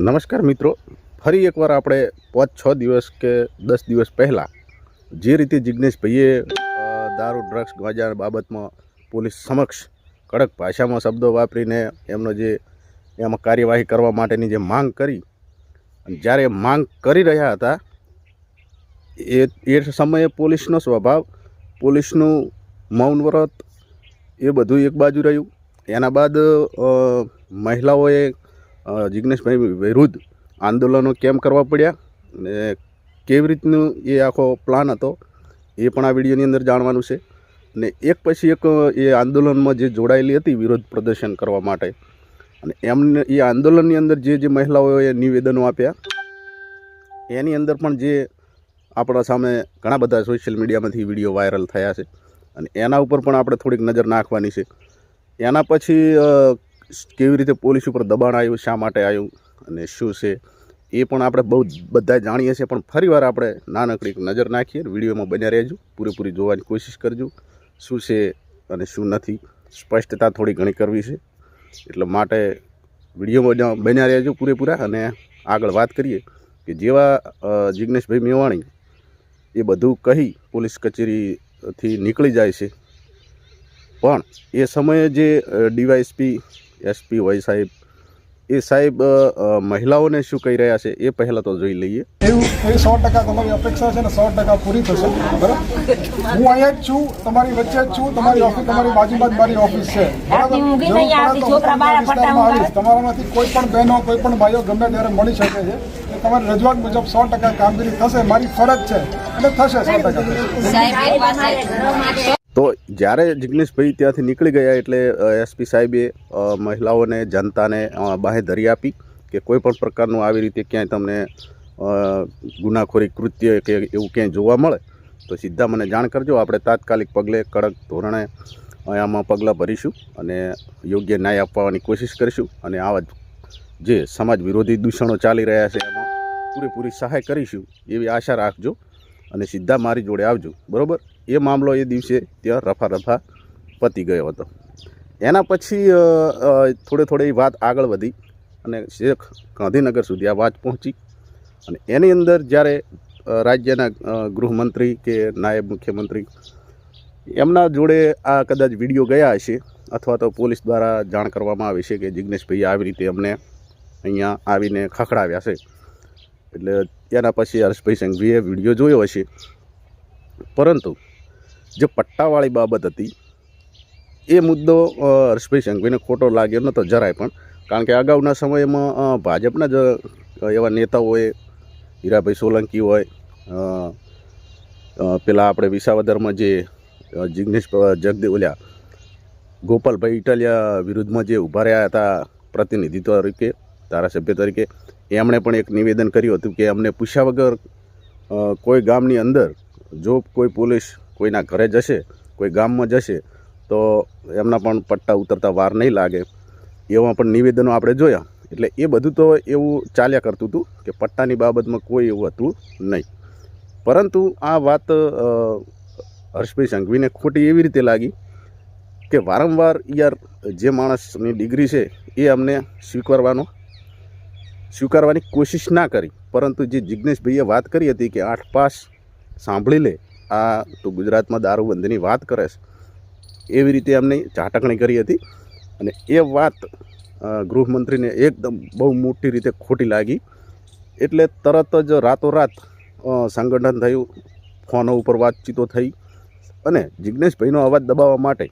નમસ્કાર મિત્રો. ફરી એકવાર આપણે પાંચ છ દિવસ કે દસ દિવસ પહેલાં જે રીતે જિજ્ઞેશભાઈએ દારૂ, ડ્રગ્સ ગાંજા બાબતમાં પોલીસ સમક્ષ કડક ભાષામાં શબ્દો વાપરીને એમનો જે એમાં કાર્યવાહી કરવા માટેની જે માંગ કરી જ્યારે માંગ કરી રહ્યા હતા, એ એ સમયે પોલીસનો સ્વભાવ, પોલીસનું મૌન વ્રત એ બધું એક બાજુ રહ્યું. એના બાદ મહિલાઓએ જિજ્ઞેશભાઈ વિરુદ્ધ આંદોલનો કેમ કરવા પડ્યા ને કેવી રીતનું એ આખો પ્લાન હતો એ પણ આ વિડીયોની અંદર જાણવાનું છે. ને એક પછી એક, એ આંદોલનમાં જે જોડાયેલી હતી વિરોધ પ્રદર્શન કરવા માટે. અને એમને, એ આંદોલનની અંદર જે જે મહિલાઓએ નિવેદનો આપ્યા, એની અંદર પણ જે આપણા સામે ઘણા બધા સોશિયલ મીડિયામાંથી વીડિયો વાયરલ થયા છે. અને એના ઉપર પણ આપણે થોડીક નજર નાખવાની છે. એના પછી કેવી રીતે પોલીસ ઉપર દબાણ આવ્યું, શા માટે આવ્યું અને શું છે, એ પણ આપણે બહુ બધા જાણીએ છીએ. પણ ફરીવાર આપણે નાનકડી નજર નાખીએ. વિડીયોમાં બન્યા રહેજો. પૂરેપૂરી જોવાની કોશિશ કરજો. શું છે અને શું નથી. સ્પષ્ટતા થોડી ઘણી કરવી છે. એટલે માટે વિડીયોમાં બન્યા રહેજો પૂરેપૂરા. અને આગળ વાત કરીએ કે જેવા જિજ્ઞેશભાઈ મેવાણી એ બધું કહી પોલીસ કચેરીથી નીકળી જાય છે. પણ એ સમયે જે ડીવાયએસપી એસપી વાય સાહેબ એ સાહેબ મહિલાઓને શું કહી રહ્યા છે એ પહેલાં તો જોઈ લઈએ. એવું એ સો ટકા તમારી અપેક્ષા છે ને સો ટકા પૂરી થશે બરાબર? હું અહીંયા જ છું તમારી વચ્ચે જ છું તમારી ઓફિસ તમારી બાજુમાં જ મારી ઓફિસ છે. તમારામાંથી કોઈ પણ બહેનો કોઈ પણ ભાઈઓ ગમે ત્યારે મળી શકે છે. તમારી રજૂઆત મુજબ સો ટકા કામગીરી થશે મારી ફરજ છે. એટલે થશે સો ટકા. તો જ્યારે જિજ્ઞેશભાઈ ત્યાંથી નીકળી ગયા એટલે એસપી સાહેબે મહિલાઓને, જનતાને બાહેધરી આપી કે કોઈ પણ પ્રકારનું આવી રીતે ક્યાંય તમને ગુનાખોરી, કૃત્ય કે એવું ક્યાંય જોવા મળે, તો સીધા મને જાણ કરજો. આપણે તાત્કાલિક પગલે કડક ધોરણે આમાં પગલાં ભરીશું અને યોગ્ય ન્યાય આપવાની કોશિશ કરીશું અને આવા જે સમાજ વિરોધી દૂષણો ચાલી રહ્યા છે, એમાં પૂરેપૂરી સહાય કરીશું એવી આશા રાખજો. અને સીધા મારી જોડે આવજો, બરાબર? એ મામલો એ દિવસે ત્યાં રફા રફા પતી ગયો હતો. એના પછી થોડે થોડે વાત આગળ વધી અને શેખ ગાંધીનગર સુધી આ વાત પહોંચી. અને એની અંદર જ્યારે રાજ્યના ગૃહમંત્રી કે નાયબ મુખ્યમંત્રી એમના જોડે આ કદાચ વીડિયો ગયા હશે અથવા તો પોલીસ દ્વારા જાણ કરવામાં આવી છે કે જિજ્ઞેશભાઈ આવી રીતે અમને અહીંયા આવીને ખખડાવ્યા છે. એટલે એના પછી હર્ષભાઈ સંઘવીએ વીડિયો જોયો હશે. પરંતુ જે પટ્ટાવાળી બાબત હતી, એ મુદ્દો હર્ષભાઈ સંઘવીને ખોટો લાગ્યો નહોતો જરાય પણ. કારણ કે અગાઉના સમયમાં ભાજપના જ એવા નેતાઓએ હીરાભાઈ સોલંકી હોય પેલા આપણે વિસાવદરમાં જે જિગ્નેશ જગદેવ જગદે ઓલ્યા ગોપાલભાઈ ઇટાલિયા વિરુદ્ધમાં જે ઊભા રહ્યા હતા પ્રતિનિધિત્વ તરીકે, ધારાસભ્ય તરીકે એમણે પણ એક નિવેદન કર્યું હતું કે અમને પૂછ્યા વગર કોઈ ગામની અંદર જો કોઈ પોલીસ કોઈના ઘરે જશે, કોઈ ગામમાં જશે, તો એમના પણ પટ્ટા ઉતરતા વાર નહીં લાગે. એવા પણ નિવેદનો આપણે જોયા. એટલે એ બધું તો એવું ચાલ્યા કરતું હતું કે પટ્ટાની બાબતમાં કોઈ એવું હતું નહીં. પરંતુ આ વાત હર્ષભાઈ સંઘવીને ખોટી એવી રીતે લાગી કે વારંવાર યાર જે માણસની ડિગ્રી છે એ અમને સ્વીકારવાનો સ્વીકારવાની કોશિશ ના કરી. પરંતુ જે જિજ્ઞેશભાઈએ વાત કરી હતી કે આઠ પાસ સાંભળી લે, આ તો ગુજરાતમાં દારૂબંધીની વાત કરે છે, એવી રીતે એમને ચાટકણી કરી હતી. અને એ વાત ગૃહમંત્રીને એકદમ બહુ મોટી રીતે ખોટી લાગી. એટલે તરત જ રાતોરાત સંગઠન થયું, ફોનો ઉપર વાતચીતો થઈ. અને જિજ્ઞેશભાઈનો અવાજ દબાવવા માટે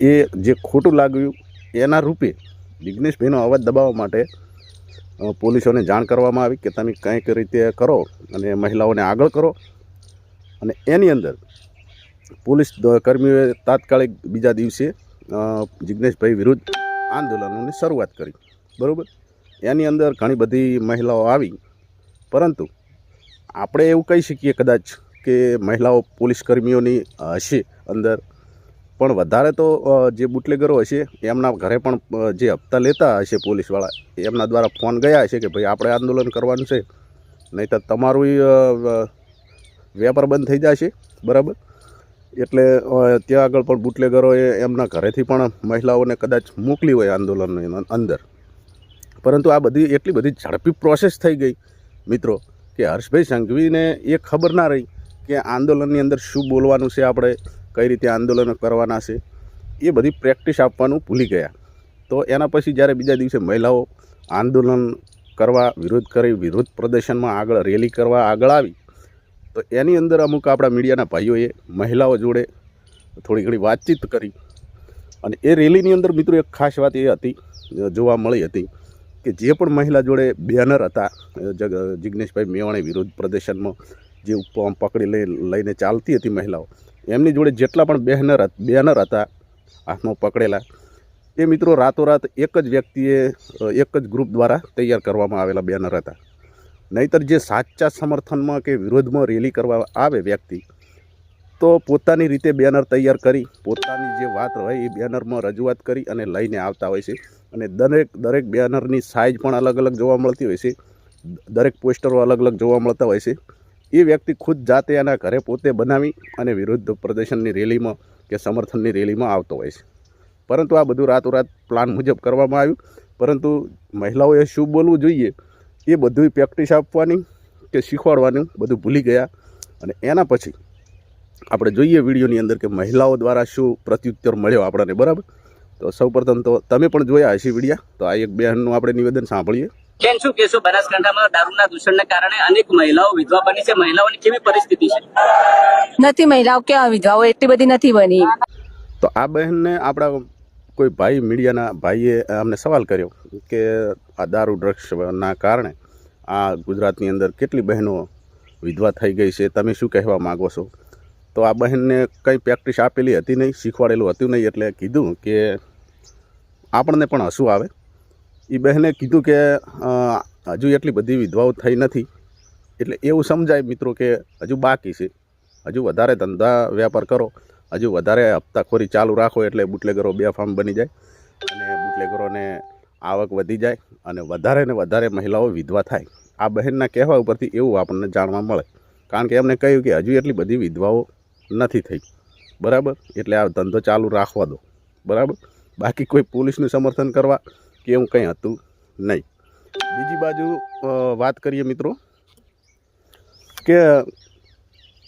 એ જે ખોટું લાગ્યું એના રૂપે જિજ્ઞેશભાઈનો અવાજ દબાવવા માટે પોલીસોને જાણ કરવામાં આવી કે તમે કંઈક રીતે કરો અને મહિલાઓને આગળ કરો. અને એની અંદર પોલીસ કર્મીઓએ તાત્કાલિક બીજા દિવસે જિગ્નેશભાઈ વિરુદ્ધ આંદોલનોની શરૂઆત કરી. બરાબર? એની અંદર ઘણી બધી મહિલાઓ આવી. પરંતુ આપણે એવું કહી શકીએ કદાચ કે મહિલાઓ પોલીસ કર્મીઓની હશે અંદર. પણ વધારે તો જે બુટલેગરો હશે, એમના ઘરે પણ જે હપ્તા લેતા હશે પોલીસવાળા, એમના દ્વારા ફોન ગયા હશે કે ભાઈ આપણે આંદોલન કરવાનું છે નહીં તો તમારું વેપાર બંધ થઈ જશે, બરાબર? એટલે ત્યાં આગળ પણ બુટલેગરોએ એમના ઘરેથી પણ મહિલાઓને કદાચ મોકલી હોય આંદોલનની અંદર. પરંતુ આ બધી, એટલી બધી ઝડપી પ્રોસેસ થઈ ગઈ, મિત્રો, કે હર્ષભાઈ સંઘવીને એ ખબર ના રહી કે આંદોલનની અંદર શું બોલવાનું છે આપણે કઈ રીતે આંદોલનો કરવાના છે, એ બધી પ્રેક્ટિસ આપવાનું ભૂલી ગયા. તો એના પછી જ્યારે બીજા દિવસે મહિલાઓ આંદોલન કરવા વિરોધ કરી, વિરોધ પ્રદર્શનમાં આગળ, રેલી કરવા આગળ આવી, તો એની અંદર અમુક આપણા મીડિયાના ભાઈઓએ મહિલાઓ જોડે થોડી ઘણી વાતચીત કરી. અને એ રેલીની અંદર મિત્રો એક ખાસ વાત એ હતી, જોવા મળી હતી કે જે પણ મહિલા જોડે બેનર હતા, જગ, જિગ્નેશભાઈ મેવાણી વિરોધ પ્રદર્શનમાં જે પકડી લઈ, લઈને ચાલતી હતી મહિલાઓ એમની જોડે જેટલા પણ બેનર બેનર હતા, હાથમાં પકડેલા, એ મિત્રો રાતોરાત એક જ વ્યક્તિએ એક જ ગ્રુપ દ્વારા તૈયાર કરવામાં આવેલા બેનર હતા. નહીતર જે સાચા સમર્થનમાં કે વિરોધમાં રેલી કરવા આવે વ્યક્તિ, તો પોતાની રીતે બેનર તૈયાર કરી, પોતાની જે વાત હોય એ બેનરમાં રજૂઆત કરી અને લઈને આવતા હોય છે. અને દરેક દરેક બેનરની સાઇઝ પણ અલગ અલગ જોવા મળતી હોય છે. દરેક પોસ્ટરો અલગ અલગ જોવા મળતા હોય છે. એ વ્યક્તિ ખુદ જાતે એના ઘરે પોતે બનાવી અને વિરુદ્ધ પ્રદર્શનની રેલીમાં કે સમર્થનની રેલીમાં આવતો હોય છે. પરંતુ આ બધું રાતોરાત પ્લાન મુજબ કરવામાં આવ્યું. પરંતુ મહિલાઓએ શું બોલવું જોઈએ એ બધું પ્રેક્ટિસ આપવાની કે શીખવાડવાનું બધું ભૂલી ગયા. અને એના પછી આપણે જોઈએ વિડીયોની અંદર કે મહિલાઓ દ્વારા શું પ્રત્યુત્તર મળ્યો આપણને, બરાબર? તો સૌપ્રથમ તો તમે પણ જોયા હશે વિડીયા. તો આ એક બહેનનું આપણે નિવેદન સાંભળીએ. બેન શું કહેશો બનાસકાંઠામાં દારૂના દૂષણને કારણે અનેક મહિલાઓ વિધવા બની છે. મહિલાઓની કેવી પરિસ્થિતિ છે? નથી મહિલાઓ ક્યાં વિધવાઓ? એટલી બધી નથી બની. તો આ બહેનને આપણા કોઈ ભાઈ મીડિયાના ભાઈએ અમને સવાલ કર્યો કે આ દારૂ ડ્રગ્સના કારણે આ ગુજરાતની અંદર કેટલી બહેનો વિધવા થઈ ગઈ છે? તમે શું કહેવા માગો છો? તો આ બહેનને કંઈ પ્રેક્ટિસ આપેલી હતી નહીં શીખવાડેલું હતું નહીં એટલે કીધું કે આપણને પણ હસવું આવે. એ બહેને કીધું કે હજુ એટલી બધી વિધવાઓ થઈ નથી. એટલે એવું સમજાય મિત્રો કે હજુ બાકી છે. હજુ વધારે ધંધા વેપાર કરો. હજુ વધારે હપ્તાખોરી ચાલુ રાખો એટલે બુટલેગરો બે ફાર્મ બની જાય અને બુટલેગરોને આવક વધી જાય અને વધારે ને વધારે મહિલાઓ વિધવા થાય. આ બહેનના કહેવા ઉપરથી એવું આપણને જાણવા મળે. કારણ કે એમને કહ્યું કે હજુ એટલી બધી વિધવાઓ નથી થઈ. બરાબર? એટલે આ ધંધો ચાલુ રાખવા દો. બરાબર? બાકી કોઈ પોલીસનું સમર્થન કરવા કે એવું કંઈ હતું નહીં. બીજી બાજુ વાત કરીએ મિત્રો કે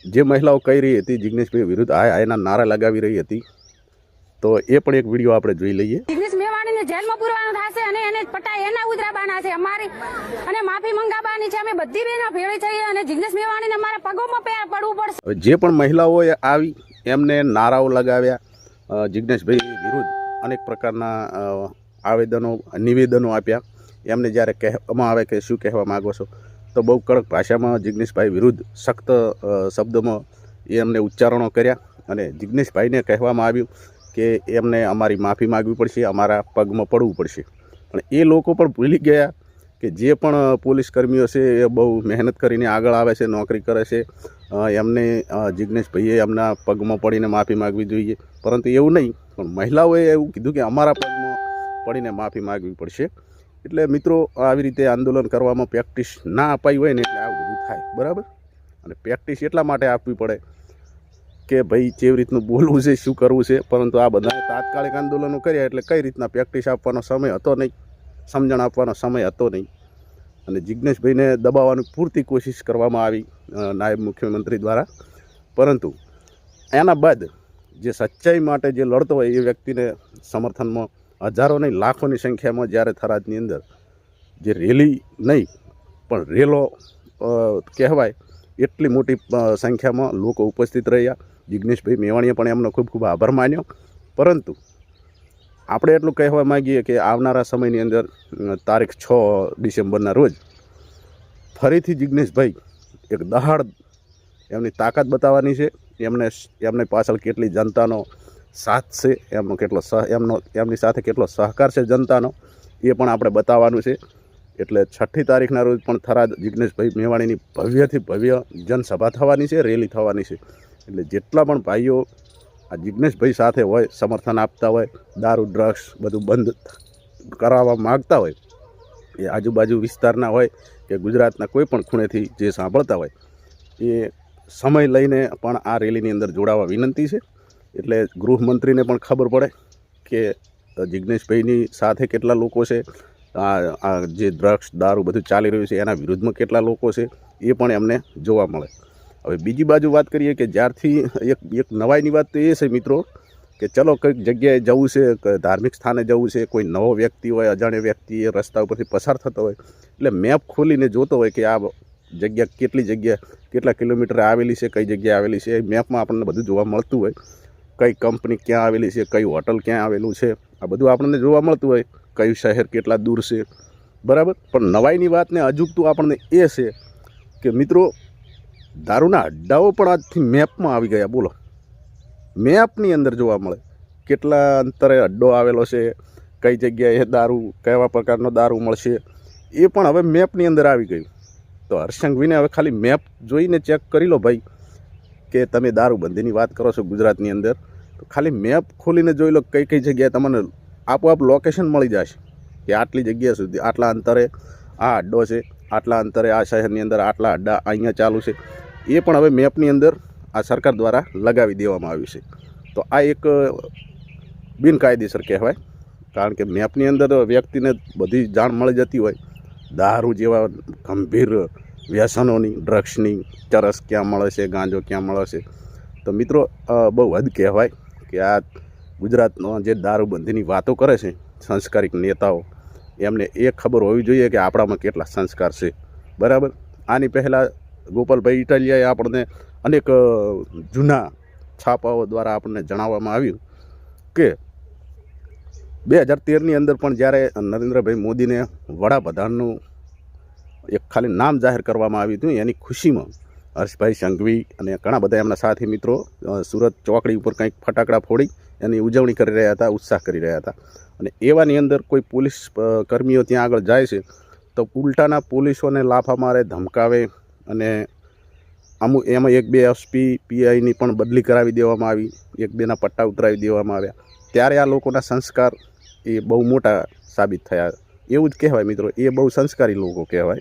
જે મહિલાઓ કહી રહી હતી જિગ્નેશભાઈ વિરુદ્ધ આ એના નારા લગાવી રહી હતી તો એ પણ એક વીડિયો આપણે જોઈ લઈએ. જિગ્નેશ મેવાણીને જેલમાં પૂરવાનો થશે અને એને પટા એના ઉતરાબાના છે. અમારી અને માફી મંગાવવાની છે. અમે બધી બહેનો ભેળી થઈએ અને જિગ્નેશ મેવાણીને અમારા પગોમાં પે- પડવું પડશે. જે પણ મહિલાઓએ આવી એમને નારાઓ લગાવ્યા જિગ્નેશભાઈ વિરુદ્ધ અનેક પ્રકારના આવેદનો, નિવેદનો આપ્યા. એમને જ્યારે કહેવામાં આવે કે શું કહેવા માગો છો? તો બહુ કડક ભાષામાં જિગ્નેશભાઈ વિરુદ્ધ સખ્ત શબ્દોમાં એ એમને ઉચ્ચારણો કર્યા અને જિગ્નેશભાઈને કહેવામાં આવ્યું કે એમને અમારી માફી માગવી પડશે, અમારા પગમાં પડવું પડશે. પણ એ લોકો પણ ભૂલી ગયા કે જે પણ પોલીસ કર્મીઓ છે એ બહુ મહેનત કરીને આગળ આવે છે, નોકરી કરે છે. એમને જિગ્નેશભાઈએ એમના પગમાં પડીને માફી માગવી જોઈએ. પરંતુ એવું નહીં, પણ મહિલાઓએ એવું કીધું કે અમારા પગમાં પડીને માફી માગવી પડશે. એટલે મિત્રો, આવી રીતે આંદોલન કરવામાં પ્રેક્ટિસ ના અપાઈ હોય ને એટલે આવું બધું થાય, બરાબર? અને પ્રેક્ટિસ એટલા માટે આપવી પડે કે ભાઈ, કેવી રીતનું બોલવું છે, શું કરવું છે? પરંતુ આ બધાએ તાત્કાલિક આંદોલનો કર્યા એટલે કઈ રીતના પ્રેક્ટિસ આપવાનો સમય હતો નહીં, સમજણ આપવાનો સમય હતો નહીં. અને જિજ્ઞેશભાઈને દબાવવાની પૂરતી કોશિશ કરવામાં આવી નાયબ મુખ્યમંત્રી દ્વારા. પરંતુ એના બાદ જે સચ્ચાઈ માટે જે લડતો હોય એ વ્યક્તિને સમર્થનમાં હજારો નહીં લાખોની સંખ્યામાં જ્યારે થરાદની અંદર જે રેલી નહીં, પણ રેલો કહેવાય, એટલી મોટી સંખ્યામાં લોકો ઉપસ્થિત રહ્યા. જિજ્ઞેશભાઈ મેવાણીએ પણ એમનો ખૂબ ખૂબ આભાર માન્યો. પરંતુ આપણે એટલું કહેવા માગીએ કે આવનારા સમયની અંદર તારીખ છ ડિસેમ્બરના રોજ ફરીથી જિજ્ઞેશભાઈ એક દહાડ એમની તાકાત બતાવવાની છે. એમને એમને પાછળ કેટલી જનતાનો સાથ છે, એમનો કેટલો સહ, એમનો, એમની સાથે કેટલો સહકાર છે જનતાનો, એ પણ આપણે બતાવવાનું છે. એટલે છઠ્ઠી તારીખના રોજ પણ થરાદ જિજ્ઞેશભાઈ મેવાણીની ભવ્યથી ભવ્ય જનસભા થવાની છે, રેલી થવાની છે. એટલે જેટલા પણ ભાઈઓ આ જિજ્ઞેશભાઈ સાથે હોય, સમર્થન આપતા હોય, દારૂ, ડ્રગ્સ બધું બંધ કરાવવા માગતા હોય, એ આજુબાજુ વિસ્તારના હોય કે ગુજરાતના કોઈ પણ ખૂણેથી જે સાંભળતા હોય, એ સમય લઈને પણ આ રેલીની અંદર જોડાવા વિનંતી છે. એટલે ગૃહમંત્રીને પણ ખબર પડે કે જિજ્ઞેશભાઈની સાથે કેટલા લોકો છે, આ જે ડ્રગ્સ, દારૂ બધું ચાલી રહ્યું છે, એના વિરુદ્ધમાં કેટલા લોકો છે, એ પણ એમને જોવા મળે. હવે બીજી બાજુ વાત કરીએ કે જ્યારથી એક એક નવાઈની વાત તો એ છે મિત્રો, કે ચલો કંઈક જગ્યાએ જવું છે ધાર્મિક સ્થાને જવું છે, કોઈ નવો વ્યક્તિ હોય, અજાણ્યો વ્યક્તિ એ રસ્તા ઉપરથી પસાર થતો હોય, એટલે મેપ ખોલીને જોતો હોય કે આ જગ્યા કેટલી જગ્યા, કેટલા કિલોમીટર આવેલી છે, કઈ જગ્યાએ આવેલી છે, એ મેપમાં આપણને બધું જોવા મળતું હોય. કઈ કંપની ક્યાં આવેલી છે, કઈ હોટલ ક્યાં આવેલું છે, આ બધું આપણને જોવા મળતું હોય, કયું શહેર કેટલા દૂર છે. બરાબર? પણ નવાઈની વાતને અજુગતું આપણને એ છે કે મિત્રો, દારૂના અડ્ડાઓ પણ આજથી મેપમાં આવી ગયા, બોલો. મેપની અંદર જોવા મળે કેટલા અંતરે અડ્ડો આવેલો છે, કઈ જગ્યાએ દારૂ, કેવા પ્રકારનો દારૂ મળશે, એ પણ હવે મેપની અંદર આવી ગયું. તો હર્ષંઘવીને હવે ખાલી મેપ જોઈને ચેક કરી લો ભાઈ. કે તમે દારૂબંધીની વાત કરો છો ગુજરાતની અંદર, તો ખાલી મેપ ખોલીને જોઈ લો કઈ કઈ જગ્યાએ તમને આપોઆપ લોકેશન મળી જશે કે આટલી જગ્યા સુધી, આટલા અંતરે આ અડ્ડો છે, આટલા અંતરે આ શહેરની અંદર આટલા અડ્ડા અહીંયા ચાલુ છે. એ પણ હવે મેપની અંદર આ સરકાર દ્વારા લગાવી દેવામાં આવ્યું છે. તો આ એક બિનકાયદેસર કહેવાય. કારણ કે મેપની અંદર વ્યક્તિને બધી જાણ મળી જતી હોય, દારૂ જેવા ગંભીર વ્યસનોની ડ્રગ્સની ચરસ ક્યાં મળે છે, ગાંજો ક્યાં મળે છે. તો મિત્રો બહુ હદ કહેવાય કે આ ગુજરાતનો જે દારૂબંધીની વાતો કરે છે સંસ્કારિક નેતાઓ, એમને એ ખબર હોવી જોઈએ કે આપણામાં કેટલા સંસ્કાર છે. બરાબર? આની પહેલાં ગોપાલભાઈ ઇટાલિયાએ આપણને અનેક જૂના છાપાઓ દ્વારા આપણને જણાવવામાં આવ્યું કે બે હજાર તેરની અંદર પણ જ્યારે નરેન્દ્રભાઈ મોદીને વડાપ્રધાનનું એક ખાલી નામ જાહેર કરવામાં આવ્યું હતું એની ખુશીમાં હર્ષભાઈ સંઘવી અને ઘણા બધા એમના સાથી મિત્રો સુરત ચોકડી ઉપર કંઈક ફટાકડા ફોડી એની ઉજવણી કરી રહ્યા હતા, ઉત્સાહ કરી રહ્યા હતા. અને એવાની અંદર કોઈ પોલીસ કર્મીઓ ત્યાં આગળ જાય છે, તો ઉલટાના પોલીસોને લાફા મારે ધમકાવે અને અમુક, એમાં એક બે એસપી, પીઆઈની પણ બદલી કરાવી દેવામાં આવી, એક બેના પટ્ટા ઉતરાવી દેવામાં આવ્યા. ત્યારે આ લોકોના સંસ્કાર એ બહુ મોટા સાબિત થયા. એવું જ કહેવાય મિત્રો. એ બહુ સંસ્કારી લોકો કહેવાય.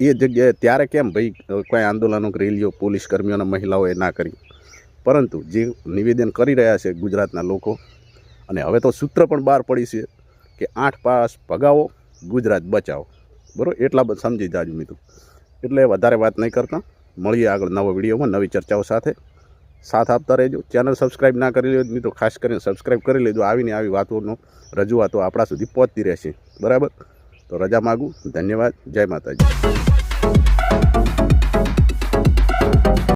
એ જગ્યાએ ત્યારે કેમ ભાઈ કોઈ આંદોલનો રેલીઓ પોલીસ કર્મીઓના મહિલાઓએ ના કરી. પરંતુ જે નિવેદન કરી રહ્યા છે ગુજરાતના લોકો, અને હવે તો સૂત્ર પણ બહાર પડી છે કે આઠ પાસ ભગાવો, ગુજરાત બચાવો. બરાબર? એટલા બધા સમજી જાજો મિત્રો. એટલે વધારે વાત નહીં કરતા. મળીએ આગળ નવો વિડીયોમાં નવી ચર્ચાઓ સાથે. સાથ આપતા રહેજો. ચેનલ સબસ્ક્રાઈબ ના કરી લેજો. મિત્રો, ખાસ કરીને સબસ્ક્રાઈબ કરી લેજો. આવીને આવી વાતોનો રજૂઆતો આપણા સુધી પહોંચતી રહેશે. બરાબર? તો રજા માગું. ધન્યવાદ. જય માતાજી.